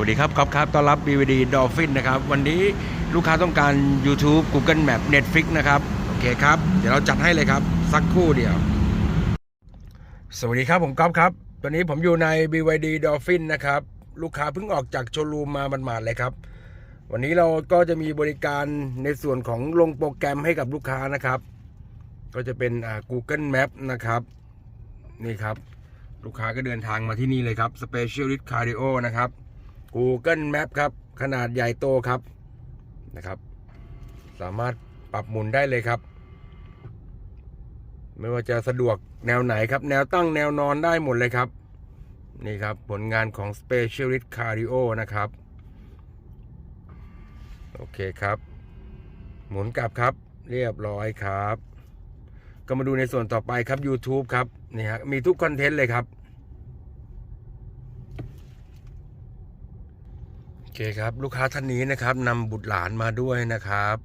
วัสดีครับก๊อฟครับต้อนรับ BVD Dolphin นะครับ วันนี้ลูกค้าต้องการ YouTube Google Map Netflix นะครับ โอเคครับ เดี๋ยวเราจัดให้เลยครับ สักครู่เดียว สวัสดีครับผมก๊อฟครับ ตอนนี้ผมอยู่ใน BYD Dolphin นะครับ ลูกค้าเพิ่งออกจากโชว์รูมมาหมาดๆเลยครับ วันนี้เราก็จะมีบริการในส่วนของลงโปรแกรมให้กับลูกค้านะครับ ก็จะเป็นอ่า Google Map นะครับ นี่ครับ ลูกค้าก็เดินทางมาที่นี่เลยครับ Specialist Cardio นะครับ Google Map ครับ ขนาดใหญ่โตครับนะครับ สามารถปรับหมุนได้เลยครับ ไม่ว่าจะสะดวกแนวไหนครับ แนวตั้งแนวนอนได้หมดเลยครับ นี่ครับ ผลงานของ Specialist Cardio นะครับ โอเคครับ หมุนกลับครับ เรียบร้อยครับ ก็มาดูในส่วนต่อไปครับ YouTube ครับ นี่ฮะมีทุกคอนเทนต์เลยครับ โอ เคครับ ลูกค้าท่านนี้นะครับนำบุตรหลานมาด้วยนะครับ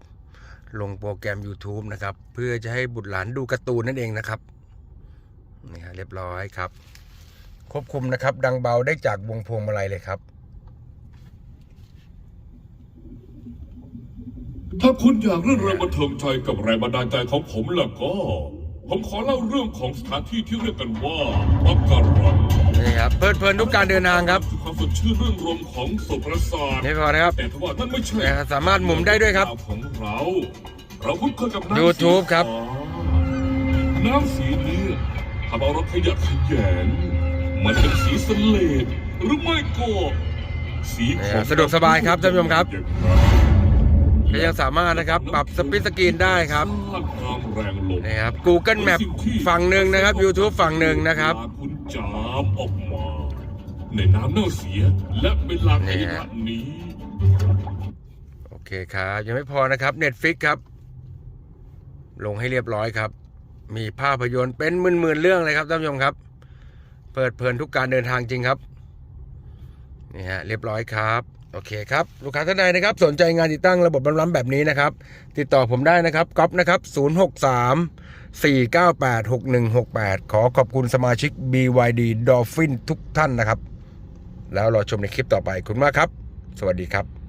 ลงโปรแกรม YouTube นะครับ เพื่อจะให้บุตรหลานดูการ์ตูนนั่นเองนะครับนี่ฮะเรียบร้อยครับ ควบคุมนะครับ ดังเบาได้จากวงพวงมาลัยเลยครับ ถ้าคุณอยากเรื่องแรงบันเทิงใจกับแรงบันดาลใจของผมล่ะก็ ผมขอเล่าเรื่องของสถานที่ที่เรียกกันว่าปักการัง นี่ครับเพลิดเพลินทุกการเดินทางครับคือความสดชื่นเรื่องรมของโสตประสาทนี่พอนะครับแต่ทว่านั่นไม่ใช่นะฮะสามารถหมุนได้ด้วยครับของเราเราคุ้นเคยกับน้ำ YouTube ครับสีฟ้าน้ำสีนี้ทำเอาเราขยักขยงมันเป็นสีสเลดหรือไม่ก็สีของสะดวกสบายครับท่านผู้ชมครับอย่างนั้นก็ยังสามารถนะครับปรับสปีดสกรีนได้ครับสร้างความแรงลมนี่ครับ Google Map ฝั่งหนึ่งนะครับ YouTube ฝั่งหนึ่งนะครับคุณ จามออกมา ในน้ำเน่าเสียและเวลาขยะนี้ โอเคครับ ยังไม่พอนะครับ Netflix ครับ ลงให้เรียบร้อยครับ มีภาพยนตร์เป็นหมื่นๆเรื่องเลยครับท่านผู้ชมครับ เปิดเพลินทุกการเดินทางจริงครับนี่ฮะเรียบร้อยครับโอเคครับ ลูกค้าท่านใดนะครับ สนใจงานติดตั้งระบบบำล้ำแบบนี้นะครับ ติดต่อผมได้นะครับก๊อฟนะครับ 063 498 6168 ขอขอบคุณสมาชิก BYD Dolphin ทุกท่านนะครับ แล้วรอชมในคลิปต่อไปคุณมากครับ สวัสดีครับ